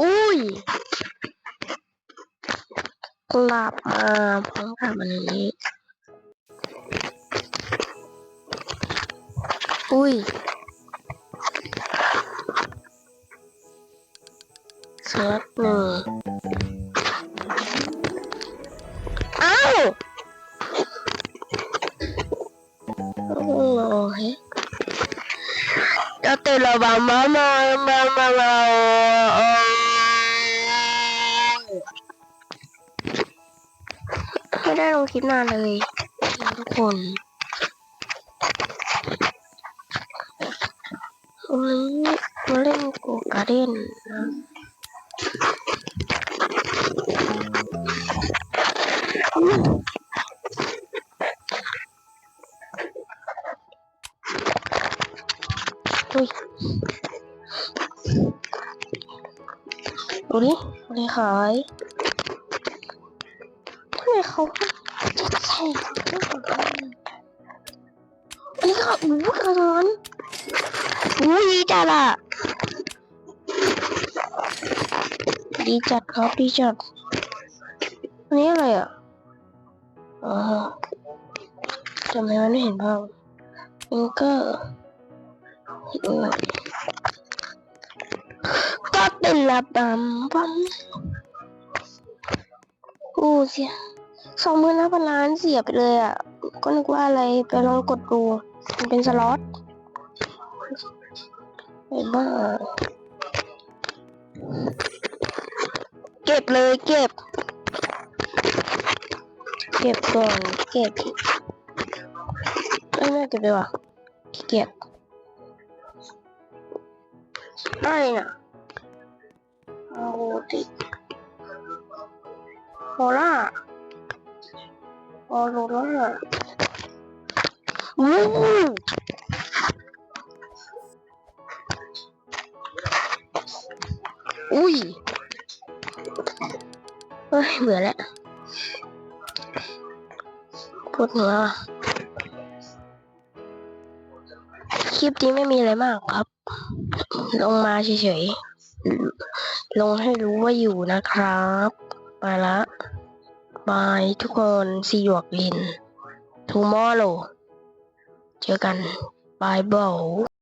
อุ้ยกลับมาพร้อมกับอันนี้ อุ้ยเซิร์ฟหนึ่งอ้าวโอ้ยจะตื่นแล้วบ้ามามามามา ไม่ได้ลงคลิปนานเลยทุกคนวันนี้มาเล่นโกการ์เด้นนะอุ้ยดูดิอะไรขาย เขาจะใส่เรื่องของอันนี้ก็อู้กระร้อนอุ้ดีจัดอะดีจัดครับดีจัดอันนี้อะไรอะอ๋อทำไมมันไม่เห็นภาพมันก็ก็เป็นระบำบัมกูเสีย สองหมื่นห้าพันล้านเสียไปเลยอะ ก็นึกว่าอะไรไปลองกดดูมันเป็นสล็อตไอ้บ้า เก็บเลยเก็บ เก็บก่อนเก็บไม่ไม่เก็บดีกว่าเกียจอะไรน่ะโอ้ติโฮล่า โอโรล่าวู้อุ้ยเฮ้ยเบื่อแล้วปวดหัวคลิปนี้ไม่มีอะไรมากครับ ลงมาเฉยๆ ลงให้รู้ว่าอยู่นะครับ ไปละ บายทุกคน see you again tomorrow เจอกันบายบาย